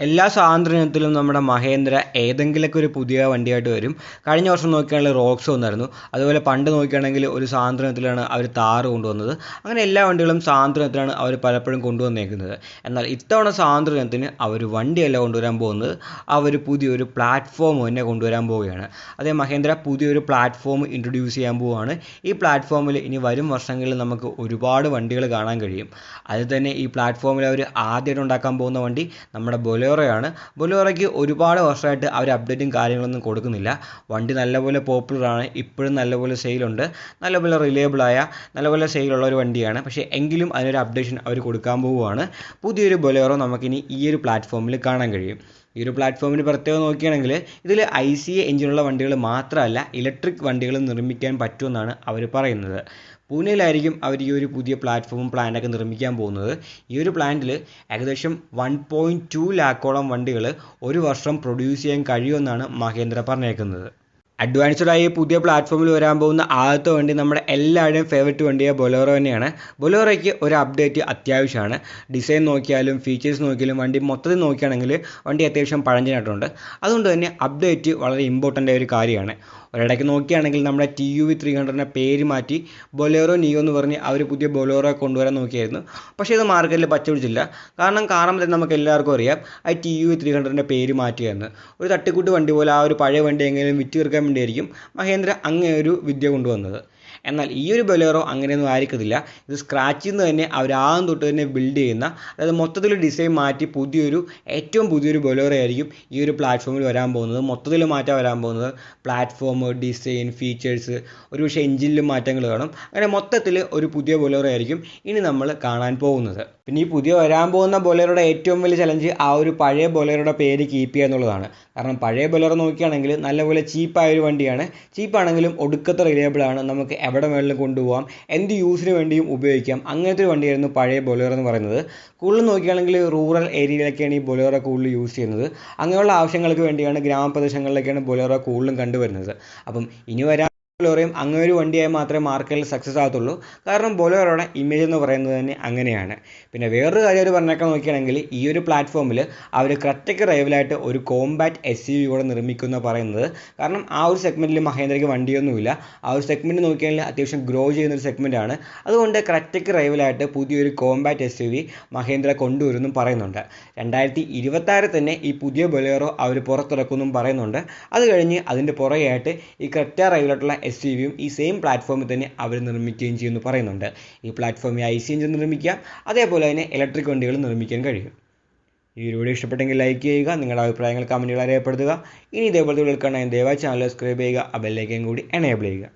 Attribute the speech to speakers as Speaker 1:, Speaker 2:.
Speaker 1: എല്ലാ സ്വാതന്ത്ര്യത്തിലും നമ്മുടെ മഹേന്ദ്ര ഏതെങ്കിലുമൊക്കെ ഒരു പുതിയ വണ്ടിയായിട്ട് വരും. കഴിഞ്ഞ വർഷം നോക്കുകയാണെങ്കിൽ റോക്സ് വന്നായിരുന്നു. അതുപോലെ പണ്ട് നോക്കുകയാണെങ്കിൽ ഒരു സ്വാതന്ത്ര്യത്തിലാണ് അവർ താറ് കൊണ്ടുവന്നത്. അങ്ങനെ എല്ലാ വണ്ടികളും സ്വാതന്ത്ര്യത്തിലാണ് അവർ പലപ്പോഴും കൊണ്ടുവന്നേക്കുന്നത്. എന്നാൽ ഇത്തവണ സ്വാതന്ത്ര്യത്തിന് അവർ വണ്ടിയല്ല കൊണ്ടുവരാൻ പോകുന്നത്. അവർ പുതിയൊരു പ്ലാറ്റ്ഫോം തന്നെ കൊണ്ടുവരാൻ പോവുകയാണ്. അതേ മഹേന്ദ്ര പുതിയൊരു പ്ലാറ്റ്ഫോം ഇൻട്രൊഡ്യൂസ് ചെയ്യാൻ പോവുകയാണ്. ഈ പ്ലാറ്റ്ഫോമിൽ ഇനി വരും വർഷങ്ങളിൽ നമുക്ക് ഒരുപാട് വണ്ടികൾ കാണാൻ കഴിയും. അതിൽ തന്നെ ഈ പ്ലാറ്റ്ഫോമിൽ അവർ ആദ്യമായിട്ട് ഉണ്ടാക്കാൻ പോകുന്ന വണ്ടി നമ്മുടെ ബൊലേറോയാണ് ബൊലേറോയ്ക്ക് ഒരുപാട് വർഷമായിട്ട് അവർ അപ്ഡേറ്റും കാര്യങ്ങളൊന്നും കൊടുക്കുന്നില്ല. വണ്ടി നല്ലപോലെ പോപ്പുലർ ആണ്. ഇപ്പോഴും നല്ലപോലെ സെയിലുണ്ട് നല്ലപോലെ റിലയബിളായ നല്ലപോലെ സെയിലുള്ള ഒരു വണ്ടിയാണ്. പക്ഷേ എങ്കിലും അതിനൊരു അപ്ഡേഷൻ അവർ കൊടുക്കാൻ പോവുകയാണ്. പുതിയൊരു ബൊലേറോ നമുക്കിനി ഈ ഒരു പ്ലാറ്റ്ഫോമിൽ കാണാൻ കഴിയും. ഈ ഒരു പ്ലാറ്റ്ഫോമിന് പ്രത്യേകം നോക്കുകയാണെങ്കിൽ ഇതിൽ ഐ സി എഞ്ചിനുള്ള വണ്ടികൾ മാത്രമല്ല ഇലക്ട്രിക് വണ്ടികൾ നിർമ്മിക്കാൻ പറ്റുമെന്നാണ് അവർ പറയുന്നത്. പൂനെയിലായിരിക്കും അവർ ഈ ഒരു പുതിയ പ്ലാറ്റ്ഫോമും പ്ലാന്റൊക്കെ നിർമ്മിക്കാൻ പോകുന്നത്. ഈ ഒരു പ്ലാന്റിൽ ഏകദേശം വൺ പോയിന്റ് ടു ലാക്കോളം വണ്ടികൾ ഒരു വർഷം പ്രൊഡ്യൂസ് ചെയ്യാൻ കഴിയുമെന്നാണ് മഹേന്ദ്ര പറഞ്ഞേക്കുന്നത്. അഡ്വാൻസ്ഡ് ആയി പുതിയ പ്ലാറ്റ്ഫോമിൽ വരാൻ പോകുന്ന ആദ്യത്തെ വണ്ടി നമ്മുടെ എല്ലാവരുടെയും ഫേവററ്റ് വണ്ടിയായ ബൊലോറോ തന്നെയാണ്. ബൊലോറോയ്ക്ക് ഒരു അപ്ഡേറ്റ് അത്യാവശ്യമാണ്. ഡിസൈൻ നോക്കിയാലും ഫീച്ചേഴ്സ് നോക്കിയാലും വണ്ടി മൊത്തത്തിൽ നോക്കുകയാണെങ്കിൽ വണ്ടി അത്യാവശ്യം പഴഞ്ചനായിട്ടുണ്ട്. അതുകൊണ്ട് തന്നെ അപ്ഡേറ്റ് വളരെ ഇമ്പോർട്ടന്റ് ആയ ഒരു കാര്യമാണ്. ഒരിടയ്ക്ക് നോക്കുകയാണെങ്കിൽ നമ്മുടെ ടി യു വി ത്രീ ഹൺഡ്രഡിനെ പേര് മാറ്റി ബൊലേറോ നിയോ എന്ന് പറഞ്ഞ് അവർ പുതിയ ബൊലേറോ കൊണ്ടുവരാൻ നോക്കിയായിരുന്നു. പക്ഷേ ഇത് മാർക്കറ്റിൽ പച്ചപിടിച്ചില്ല കാരണം കാരണം തന്നെ നമുക്ക് എല്ലാവർക്കും അറിയാം. ആ ടി യു വി ത്രീ ഹൺഡ്രഡിന്റെ പേര് മാറ്റിയായിരുന്നു ഒരു തട്ടിക്കൂട്ട് വണ്ടി പോലെ ആ ഒരു പഴയ വണ്ടി എങ്കിലും വിറ്റ് തീർക്കാൻ വേണ്ടിയായിരിക്കും മഹേന്ദ്ര അങ്ങനെ ഒരു വിദ്യ കൊണ്ടുവന്നത്. എന്നാൽ ഈ ഒരു ബൊലേറോ അങ്ങനെയൊന്നും ആയിരിക്കത്തില്ല. ഇത് സ്ക്രാച്ചിൽ നിന്ന് തന്നെ അവർ ആദ്യം തൊട്ട് തന്നെ ബിൽഡ് ചെയ്യുന്ന അതായത് മൊത്തത്തിൽ ഡിസൈൻ മാറ്റി പുതിയൊരു ഏറ്റവും പുതിയൊരു ബൊലേറോ ആയിരിക്കും ഈ ഒരു പ്ലാറ്റ്ഫോമിൽ വരാൻ പോകുന്നത്. മൊത്തത്തിൽ മാറ്റം വരാൻ പോകുന്നത് പ്ലാറ്റ്ഫോം ഡിസൈൻ ഫീച്ചേഴ്സ് ഒരു പക്ഷേ എഞ്ചിനിലും മാറ്റങ്ങൾ കാണും. അങ്ങനെ മൊത്തത്തിൽ ഒരു പുതിയ ബൊലേറോ ആയിരിക്കും ഇനി നമ്മൾ കാണാൻ പോകുന്നത്. പിന്നെ ഈ പുതിയ വരാൻ പോകുന്ന ബൊലേറോയുടെ ഏറ്റവും വലിയ ചലഞ്ച് ആ ഒരു പഴയ ബൊലേറോയുടെ പേര് കീപ്പ് ചെയ്യുക എന്നുള്ളതാണ്. കാരണം പഴയ ബൊലേറോ നോക്കുകയാണെങ്കിൽ നല്ലപോലെ ചീപ്പായ ഒരു വണ്ടിയാണ്. ചീപ്പാണെങ്കിലും ഒടുക്കത്തെ റിലയബിൾ ആണ്. നമുക്ക് എവിടെ വേണമെങ്കിലും കൊണ്ടുപോകാം എന്ത് യൂസിന് വേണ്ടിയും ഉപയോഗിക്കാം. അങ്ങനത്തെ ഒരു വണ്ടിയായിരുന്നു പഴയ ബൊലേറോ എന്ന് പറയുന്നത്. കൂടുതൽ നോക്കുകയാണെങ്കിൽ റൂറൽ ഏരിയയിലൊക്കെയാണ് ഈ ബൊലേറോ കൂടുതൽ യൂസ് ചെയ്യുന്നത്. അങ്ങനെയുള്ള ആവശ്യങ്ങൾക്ക് വേണ്ടിയാണ് ഗ്രാമപ്രദേശങ്ങളിലൊക്കെയാണ് ബൊലേറോ കൂടുതലും കണ്ടുവരുന്നത്. അപ്പം ഇനി വരാൻ ബൊലേറോയും അങ്ങനെ ഒരു വണ്ടിയായി മാത്രമേ മാർക്കറ്റിൽ സക്സസ് ആകത്തുള്ളൂ. കാരണം ബൊലേറോയുടെ ഇമേജ് എന്ന് പറയുന്നത് തന്നെ അങ്ങനെയാണ്. പിന്നെ വേറൊരു കാര്യം അവർ പറഞ്ഞേക്കാൻ നോക്കുകയാണെങ്കിൽ ഈ ഒരു പ്ലാറ്റ്ഫോമിൽ അവർ ക്രറ്റയ്ക്ക് റൈവലായിട്ട് ഒരു കോമ്പാറ്റ് എസ് യു കൂടെ നിർമ്മിക്കുന്ന പറയുന്നത്. കാരണം ആ ഒരു സെഗ്മെന്റിൽ മഹേന്ദ്രയ്ക്ക് വണ്ടിയൊന്നുമില്ല. ആ ഒരു സെഗ്മെന്റ് നോക്കിയാൽ അത്യാവശ്യം ഗ്രോ ചെയ്യുന്ന ഒരു സെഗ്മെന്റാണ് അതുകൊണ്ട് ക്രറ്റയ്ക്ക് റൈവലായിട്ട് പുതിയൊരു compact S U V Mahindra കൊണ്ടുവരുമെന്നും പറയുന്നുണ്ട്. രണ്ടായിരത്തി ഇരുപത്താറിൽ തന്നെ ഈ പുതിയ ബൊലേറോ അവർ പുറത്തിറക്കുമെന്നും പറയുന്നുണ്ട്. അത് കഴിഞ്ഞ് അതിന്റെ പുറകെയായിട്ട് ഈ ക്രറ്റ റൈവലായിട്ടുള്ള എസ് ടി വിയും ഈ സെയിം പ്ലാറ്റ്ഫോമിൽ തന്നെ അവർ നിർമ്മിക്കുകയും ചെയ്യുമെന്ന് പറയുന്നുണ്ട്. ഈ പ്ലാറ്റ്ഫോമിൽ ഐ സി എഞ്ചിൻ നിർമ്മിക്കാം അതേപോലെ തന്നെ ഇലക്ട്രിക് വണ്ടികൾ നിർമ്മിക്കാൻ കഴിയും. ഈ വീഡിയോ ഇഷ്ടപ്പെട്ടെങ്കിൽ ലൈക്ക് ചെയ്യുക നിങ്ങളുടെ അഭിപ്രായങ്ങൾ കമന്റുകൾ അറിയപ്പെടുത്തുക. ഇനി ഇതേപോലത്തെ വീഡിയോ കാണാൻ ദയവായി ചാനൽ സബ്സ്ക്രൈബ് ചെയ്യുക ആ ബെല്ലൈക്കൻ കൂടി എനേബിൾ ചെയ്യുക.